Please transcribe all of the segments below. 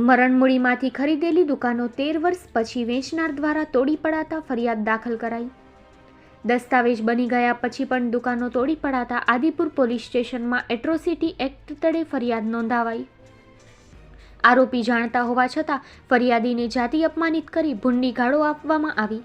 મરણમૂળીમાંથી ખરીદેલી દુકાનો તેર વર્ષ પછી વેચનાર દ્વારા તોડી પડાતા ફરિયાદ દાખલ કરાઈ. દસ્તાવેજ બની ગયા પછી પણ દુકાનો તોડી પડાતા આદિપુર પોલીસ સ્ટેશનમાં એટ્રોસિટી એક્ટ તળે ફરિયાદ નોંધાવાઈ. આરોપી જાણતા હોવા છતાં ફરિયાદીને જાતિ અપમાનિત કરી ભૂંડી ગાળો આપવામાં આવી.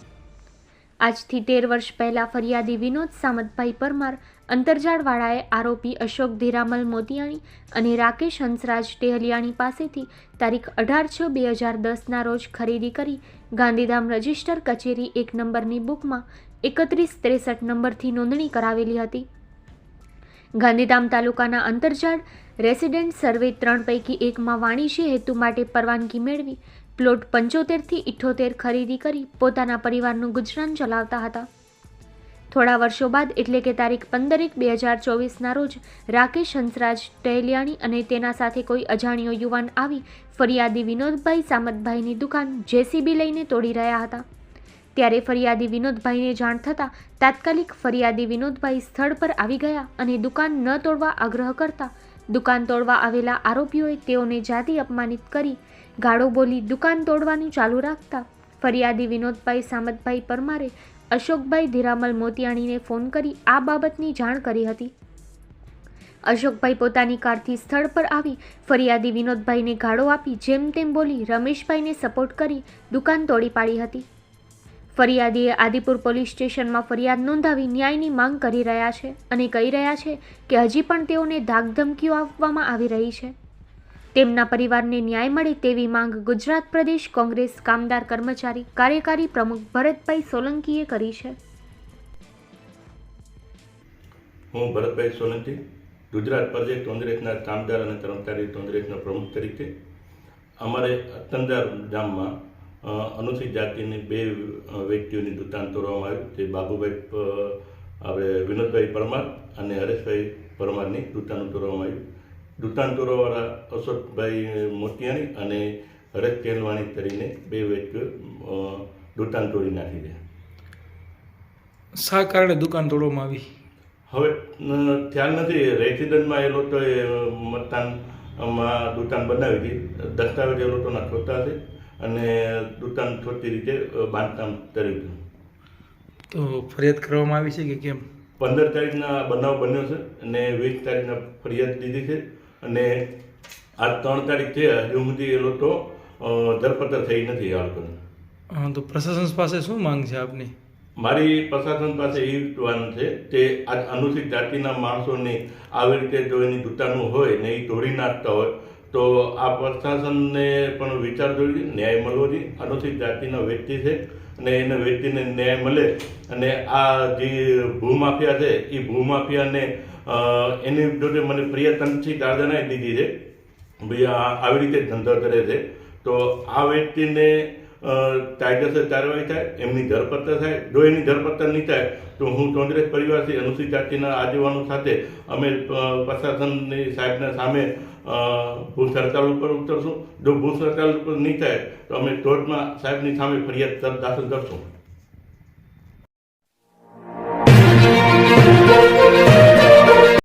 આજથી તેર વર્ષ પહેલા ફરિયાદી વિનોદ સામતભાઈ પરમાર, અંતરજાળવાળાએ આરોપી અશોક ધીરામલ મોતિયાણી અને રાકેશ હંસરાજ ટેહલિયાણી પાસેથી તારીખ અઢાર છ બે હજાર દસના રોજ ખરીદી કરી ગાંધીધામ રજિસ્ટર કચેરી એક નંબરની બુકમાં એકત્રીસ ત્રેસઠ નંબરથી નોંધણી કરાવેલી હતી. ગાંધીધામ તાલુકાના અંતરજાળ રેસિડેન્ટ સર્વે ત્રણ પૈકી એકમાં વાણિજ્ય હેતુ માટે પરવાનગી મેળવી પ્લોટ પંચોતેરથી ઇઠ્ઠોતેર ખરીદી કરી પોતાના પરિવારનું ગુજરાન ચલાવતા હતા. થોડા વર્ષો બાદ એટલે કે તારીખ પંદર એક બે હજાર ચોવીસના રોજ રાકેશ હંસરાજ ટહેલિયાણી અને તેના સાથે કોઈ અજાણ્યો યુવાન આવી ફરિયાદી વિનોદભાઈ સામતભાઈની દુકાન જેસીબી લઈને તોડી રહ્યા હતા. ત્યારે ફરિયાદી વિનોદભાઈને જાણ થતાં તાત્કાલિક ફરિયાદી વિનોદભાઈ સ્થળ પર આવી ગયા અને દુકાન ન તોડવા આગ્રહ કરતા દુકાન તોડવા આવેલા આરોપીઓએ તેઓને જાતિ અપમાનિત કરી ગાળો બોલી દુકાન તોડવાનું ચાલુ રાખતા ફરિયાદી વિનોદભાઈ સામતભાઈ પરમારે અશોકભાઈ ધીરામલ મોતિયાણીને ફોન કરી આ બાબતની જાણ કરી હતી. અશોકભાઈ પોતાની કારથી સ્થળ પર આવી ફરિયાદી વિનોદભાઈને ગાળો આપી જેમ તેમ બોલી રમેશભાઈને સપોર્ટ કરી દુકાન તોડી પાડી હતી. ફરિયાદીએ આદિપુર પોલીસ સ્ટેશનમાં ફરિયાદ નોંધાવી ન્યાયની માંગ કરી રહ્યા છે અને કહી રહ્યા છે કે હજી પણ તેઓને ધાકધમકીઓ આપવામાં આવી રહી છે. તેમના પરિવારને ન્યાય મળે તેવી માંગ ગુજરાત પ્રદેશ કોંગ્રેસ કામદાર કર્મચારી કાર્યકારી પ્રમુખ ભરતભાઈ સોલંકીએ કરી છે. હું ભરતભાઈ સોલંકી, ગુજરાત પ્રદેશ કોંગ્રેસના કામદાર અને કર્મચારી કોંગ્રેસના પ્રમુખ તરીકે અમારે અતંદર ગામમાં અનુસૂચિત જાતિની બે વ્યક્તિઓની દુકાન તોડવામાં આવ્યું તે બાબુભાઈ આપણે વિનોદભાઈ પરમાર અને હરેશભાઈ પરમારની દુકાન તોડવામાં આવ્યું દુકાન તોડવાવાળા અશોકભાઈ મોતિયાણી અને હરેશ તેલવાણી કરીને બે વ્યક્તિઓ દુકાન તોડી નાખી છે. શા કારણે દુકાન તોડવામાં આવી? હવે ખ્યાલ નથી. રેસિડન્ટમાં એ લોકોએ મતદાનમાં દુકાન બનાવી હતી. દસ્તાવેજ એ લોકોના ખોટા છે. અને દુકાન ખોટી રીતે બાંધકામ કર્યું તો ફરિયાદ કરવામાં આવી છે કે કેમ? પંદર તારીખના બનાવ બન્યો છે અને વીસ તારીખના ફરિયાદ દીધી છે અને આ ત્રણ તારીખ છે હજુ સુધી એ લોકો ધરપકડ થઈ નથી આ લોકોને. તો પ્રશાસન પાસે શું માંગ છે આપની? મારી પ્રશાસન પાસે એ વાત છે કે આ અનુસૂચિત જાતિના માણસોને આવી રીતે જો એની દુકાનો હોય ને એ તોડી નાખતા હોય તો આ પ્રશાસનને પણ વિચાર જોઈએ ન્યાય મળવો જોઈએ. અનુસૂચિત જાતિનો વ્યક્તિ છે અને એને વ્યક્તિને ન્યાય મળે અને આ જે ભૂમાફિયા છે એ ભૂમાફિયાને એની જોડે મને પ્રિયતનથી તંત્રથી દીધી છે. ભાઈ આવી રીતે ધંધો કરે છે. તો આ વ્યક્તિને કાયદેસર કાર્યવાહી થાય, એમની ધરપકડ થાય જો એની ધરપકડ નહીં થાય, તો હું કોંગ્રેસ પરિવારથી અનુસૂચિત જાતિના આગેવાનો સાથે અમે પ્રશાસનની સાહેબના સામે ભૂ સરકાર ઉપર ઉતરશું. જો ભૂ સરકાર ઉપર નહીં થાય, તો અમે કોર્ટમાં સાહેબની સામે ફરિયાદ દાખલ કરશું.